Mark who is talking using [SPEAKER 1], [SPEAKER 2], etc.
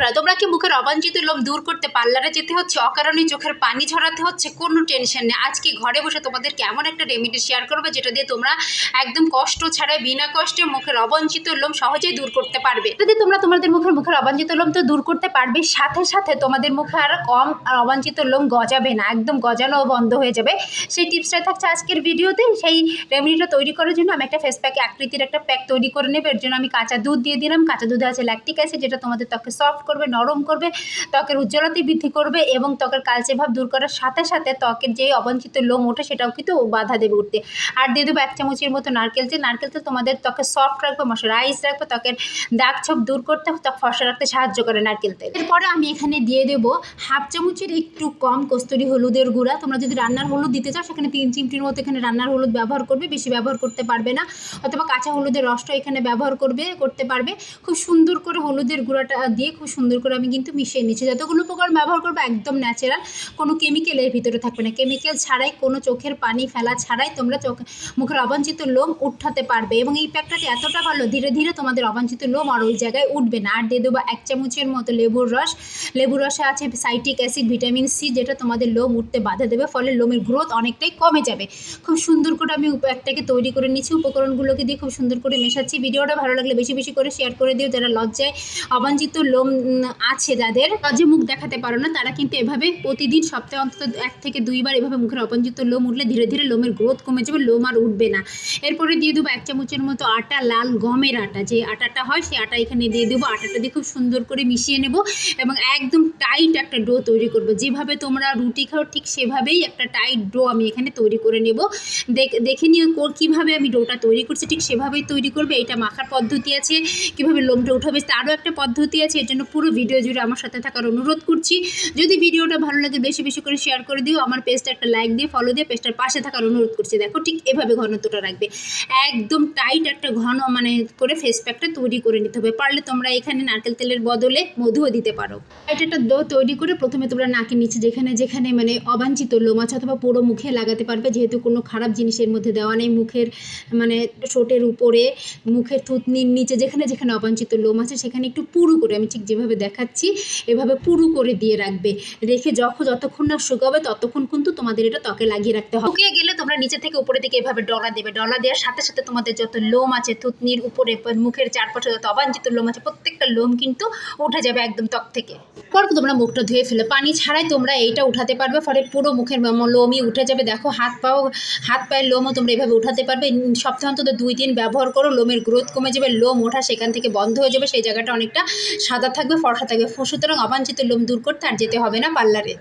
[SPEAKER 1] বন্ধুরা তোমরা কি মুখের অবাঞ্ছিত লোম দূর করতে পার্লারে যেতে হচ্ছে? অকারণে চোখের পানি ঝরাতে হচ্ছে? কোনো টেনশন নেই। আজকে ঘরে বসে তোমাদের কেমন একটা রেমেডি শেয়ার করবে, যেটা দিয়ে তোমরা একদম কষ্ট ছাড়াই, বিনা কষ্টে মুখের অবাঞ্ছিত লোম সহজেই দূর করতে পারবে। যদি তোমরা তোমাদের মুখের মুখের অবাঞ্ছিত লোম তো দূর করতে পারবে। সাথে সাথে তোমাদের মুখে আর কম আর অবাঞ্ছিত লোম গজাবে না। একদম গজানোও বন্ধ হয়ে যাবে। সেই টিপসটাই থাকছে আজকের ভিডিওতে। সেই রেমেডিটা তৈরি করার জন্য আমি একটা ফেস প্যাকে আকৃতির একটা প্যাক তৈরি করে নেবে। এর জন্য আমি কাঁচা দুধ দিয়ে দিলাম। কাঁচা দুধে আছে ল্যাকটিক অ্যাসিড যেটা তোমাদের ত্বকে সফট করবে, নরম করবে, ত্বকের উজ্জ্বলতা বৃদ্ধি করবে এবং ত্বকের কালচে ভাব দূর করার সাথে সাথে ত্বকের যে অবাঞ্ছিত লোম ওঠে সেটাও কিন্তু বাধা দেবে উঠতে। আর দিয়ে দেবো এক চামচের মতো নারকেল তেল। নারকেল তেল তোমাদের ত্বকে সফট রাখবে মশারাইজ রাখবে, ত্বকের দাগ ছোপ দূর করতে ত্বক ফসা রাখতে সাহায্য করে নারকেল তেল। এরপরে আমি এখানে দিয়ে দেবো হাফ চামচের একটু কম কস্তুরি হলুদের গুঁড়া। তোমরা যদি রান্নার হলুদ দিতে চাও, সেখানে তিন চিমটির মতো এখানে রান্নার হলুদ ব্যবহার করবে, বেশি ব্যবহার করতে পারবে না। অথবা কাঁচা হলুদের রসটা এখানে ব্যবহার করবে, করতে পারবে। খুব সুন্দর করে হলুদের গুঁড়াটা দিয়ে খুব সুন্দর করে আমি কিন্তু মিশিয়ে নিচ্ছি। যতগুলো উপকরণ ব্যবহার করব একদম ন্যাচারাল কোনো কেমিক্যালের ভিতরে থাকবে না। কেমিক্যাল ছাড়াই কোনো চোখের পানি ফেলা ছাড়াই তোমরা চোখ, মুখের অবাঞ্ছিত লোম উঠাতে পারবে এবং এই প্যাকটাটি এতটা ভালো, ধীরে ধীরে তোমাদের অবাঞ্ছিত লোম আর ওই জায়গায় উঠবে না। আর দিয়ে দেবো এক চামচের মতো লেবুর রস। লেবুর রসে আছে সাইট্রিক অ্যাসিড ভিটামিন সি যেটা তোমাদের লোম উঠতে বাধা দেবে, ফলে লোমের গ্রোথ অনেকটাই কমে যাবে। খুব সুন্দর করে আমি প্যাকটাকে তৈরি করে নিচ্ছি। উপকরণগুলোকে দিয়ে খুব সুন্দর করে মেশাচ্ছি। ভিডিওটা ভালো লাগলে বেশি বেশি করে শেয়ার করে দিও। যারা লজ্জায় অবাঞ্ছিত লোম আছে যাদের। লজ্জে মুখ দেখাতে পারো না, তারা কিন্তু এভাবে প্রতিদিন সপ্তাহে অন্তত এক থেকে দুইবার এভাবে মুখের অপঞ্জিত লোম উঠলে ধীরে ধীরে লোমের গ্রোথ কমে যাবে, লোম আর উঠবে না। এরপরে দিয়ে দেবো এক চামচের মতো আটা, লাল গমের আটা। যে আটাটা হয় সেই আটা এখানে দিয়ে দেবো। আটাটা দিয়ে খুব সুন্দর করে মিশিয়ে নেব এবং একদম টাইট একটা ডো তৈরি করব। যেভাবে তোমরা রুটি খাও, ঠিক সেভাবেই একটা টাইট ডো আমি এখানে তৈরি করে নেব। দেখ কো- কীভাবে আমি ডোটা তৈরি করছি। ঠিক সেভাবেই তৈরি করবে। এটা মাখার পদ্ধতি আছে। কীভাবে লোমটা উঠাবে, তারও একটা পদ্ধতি আছে। এর জন্য পুরো ভিডিও জুড়ে আমার সাথে থাকার অনুরোধ করছি। যদি ভিডিওটা ভালো লাগে, বেশি বেশি করে শেয়ার করে দিও। আমার পেজটা একটা লাইক দিয়ে ফলো দিয়ে পেজটার পাশে থাকার অনুরোধ করছি। দেখো ঠিক এভাবে ঘনত্বটা রাখবে। একদম টাইট একটা ঘন মানে করে ফেস প্যাকটা তৈরি করে নিতে হবে। পারলে তোমরা এখানে নারকেল তেলের বদলে মধুও দিতে পারো। এটা একটা দো তৈরি করে প্রথমে তোমরা নাকের নিচে যেখানে যেখানে মানে অবাঞ্ছিত লোম আছে অথবা পুরো মুখে লাগাতে পারবে। যেহেতু কোনো খারাপ জিনিসের মধ্যে দেওয়া নেই মুখের মানে ঠোঁটের উপরে, মুখের থুতনির নিচে যেখানে যেখানে অবাঞ্ছিত লোম আছে সেখানে একটু পুরু করে আমি ঠিক যেভাবে দেখাচ্ছি, এভাবে পুরু করে দিয়ে রাখবে। রেখে যখন যতক্ষণ না শুকাবে, ততক্ষণ কিন্তু তোমাদের এটা ত্বকে লাগিয়ে রাখতে হবে। শুকিয়ে গেলে তোমরা নিচে থেকে উপরে দিকে এভাবে ডলা দেবে। ডলা দেওয়ার সাথে সাথে তোমাদের যত লোম আছে, থুতনির উপরে মুখের চারপাশে যত অবাঞ্ছিত লোম আছে, প্রত্যেকটা লোম কিন্তু উঠে যাবে একদম ত্বক থেকে। পরপর তোমরা মুখটা ধুয়ে ফেলে। পানি ছাড়াই তোমরা এইটা উঠাতে পারবে, ফলে পুরো মুখের লোমই উঠে যাবে। দেখো, হাত পাও, হাত পায়ের লোমও তোমরা এভাবে উঠাতে পারবে। সপ্তাহে অন্তত দুই দিন ব্যবহার করো, লোমের গ্রোথ কমে যাবে, লোম ওঠা সেখান থেকে বন্ধ হয়ে যাবে। সেই জায়গাটা অনেকটা সাদা থাকবে ফর্সা থাকবে সুতরাং অবাঞ্ছিত লোম দূর করতে আর যেতে হবে না পার্লারে।